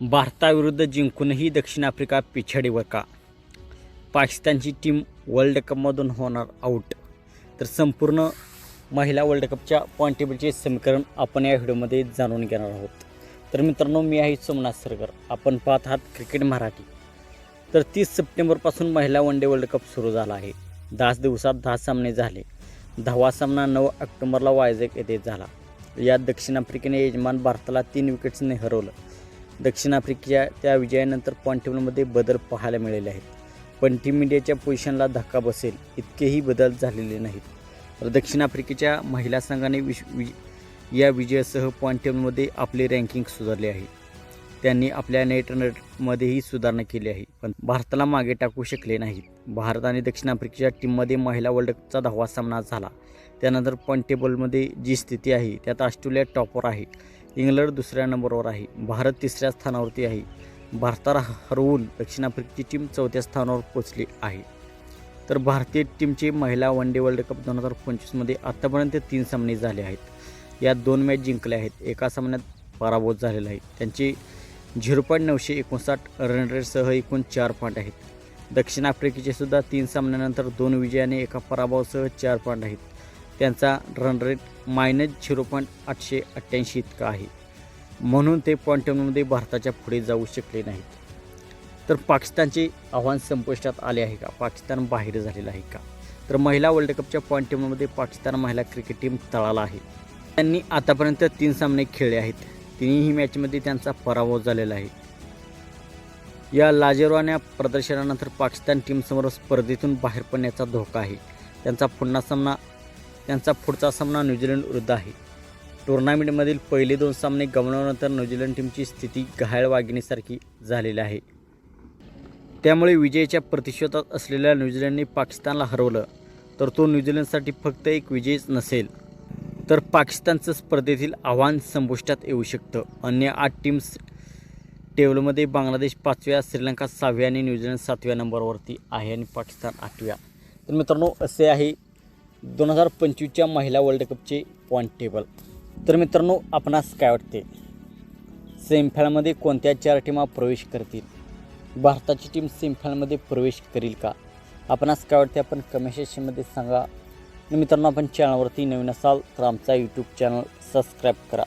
भारताविरुद्ध जिंकूनही दक्षिण आफ्रिका पिछाडीवर का? पाकिस्तानची टीम वर्ल्ड कपमधून होणार आऊट. तर संपूर्ण महिला वर्ल्ड कपच्या पॉईंट टेबलचे समीकरण आपण या व्हिडिओमध्ये जाणून घेणार आहोत. तर मित्रांनो मी आहे सोमनाथ सरगर. आपण पाहत आहात क्रिकेट मराठी. तर तीस सप्टेंबरपासून महिला वन डे वर्ल्ड कप सुरू झाला आहे. दहा दिवसात दहा सामने झाले. दहावा सामना नऊ ऑक्टोबरला वायझॅक येथे झाला. यात दक्षिण आफ्रिकेने यजमान भारताला तीन विकेट्सने हरवलं. दक्षिण आफ्रिकेच्या त्या विजयानंतर पॉईंट टेबलमध्ये बदल पाहायला मिळाले आहेत. पण टीम इंडियाच्या पोझिशनला धक्का बसेल इतकेही बदल झालेले नाहीत. तर दक्षिण आफ्रिकेच्या महिला संघाने विश वि या विजयासह पॉईंट टेबलमध्ये आपले रँकिंग सुधारले आहे. त्यांनी आपल्या नेट रनमध्येही सुधारणा केली आहे पण भारताला मागे टाकू शकले नाहीत. भारत आणि दक्षिण आफ्रिकेच्या टीममध्ये महिला वर्ल्ड कपचा दहावा सामना झाला. त्यानंतर पॉईंट टेबलमध्ये जी स्थिती आहे त्यात ऑस्ट्रेलिया टॉपवर आहे. इंग्लंड दुसऱ्या नंबरवर आहे. भारत तिसऱ्या स्थानावरती आहे. भारताला हरवून दक्षिण आफ्रिकेची टीम चौथ्या स्थानावर पोचली आहे. तर भारतीय टीमचे महिला वन डे वर्ल्ड कप दोन हजार पंचवीसमध्ये आत्तापर्यंत तीन सामने झाले आहेत. यात दोन मॅच जिंकले आहेत. एका सामन्यात पराभूत झालेला आहे त्यांचे झिरो पॉईंट नऊशे एकोणसाठ रन रेटसह एकूण चार पॉईंट आहेत. दक्षिण आफ्रिकेचे सुद्धा तीन सामन्यानंतर दोन विजयाने एका पराभवासह चार पॉईंट आहेत. त्यांचा run rate minus zero point आठशे अठ्ठ्याऐंशी इतका आहे. म्हणून ते पॉईंट टेबलमध्ये भारताच्या पुढे जाऊ शकले नाहीत. तर पाकिस्तानचे आव्हान संपुष्टात आले आहे का? पाकिस्तान बाहेर झालेलं आहे का? तर महिला वर्ल्ड कपच्या पॉईंट टेबलमध्ये पाकिस्तान महिला क्रिकेट टीम तळाला आहे. त्यांनी आतापर्यंत तीन सामने खेळले आहेत. तिन्ही मॅचमध्ये त्यांचा पराभव झालेला आहे. या लाजेरवाण्या प्रदर्शनानंतर पाकिस्तान टीमसमोर स्पर्धेतून बाहेर पडण्याचा धोका आहे. त्यांचा पुन्हा सामना त्यांचा पुढचा सामना न्यूझीलंड विरुद्ध आहे. टुर्नामेंटमधील पहिले दोन सामने गमावल्यानंतर न्यूझीलंड टीमची स्थिती घायळ वाघिणीसारखी झालेली आहे. त्यामुळे विजयाच्या प्रतिशोधात असलेल्या न्यूझीलंडने पाकिस्तानला हरवलं तर तो न्यूझीलंडसाठी फक्त एक विजयच नसेल तर पाकिस्तानचं स्पर्धेतील आव्हान संपुष्टात येऊ शकतं. अन्य आठ टीम्स टेबलमध्ये बांगलादेश पाचव्या श्रीलंका सहाव्या आणि न्यूझीलंड सातव्या नंबरवरती आहे आणि पाकिस्तान आठव्या. तर मित्रांनो असे आहे दोन हजार पंचवीसच्या महिला वर्ल्ड कपचे पॉईंट टेबल तर मित्रांनो आपणास काय वाटते? सेमीफायनलमध्ये कोणत्या चार टीमा प्रवेश करतील? भारताची टीम सेमीफायनलमध्ये प्रवेश करील का? आपणास काय वाटते? आपण कमेंट सेक्शनमध्ये सांगा. आणि मित्रांनो आपण चॅनलवरती नवीन असाल तर आमचा यूट्यूब चॅनल सबस्क्राईब करा.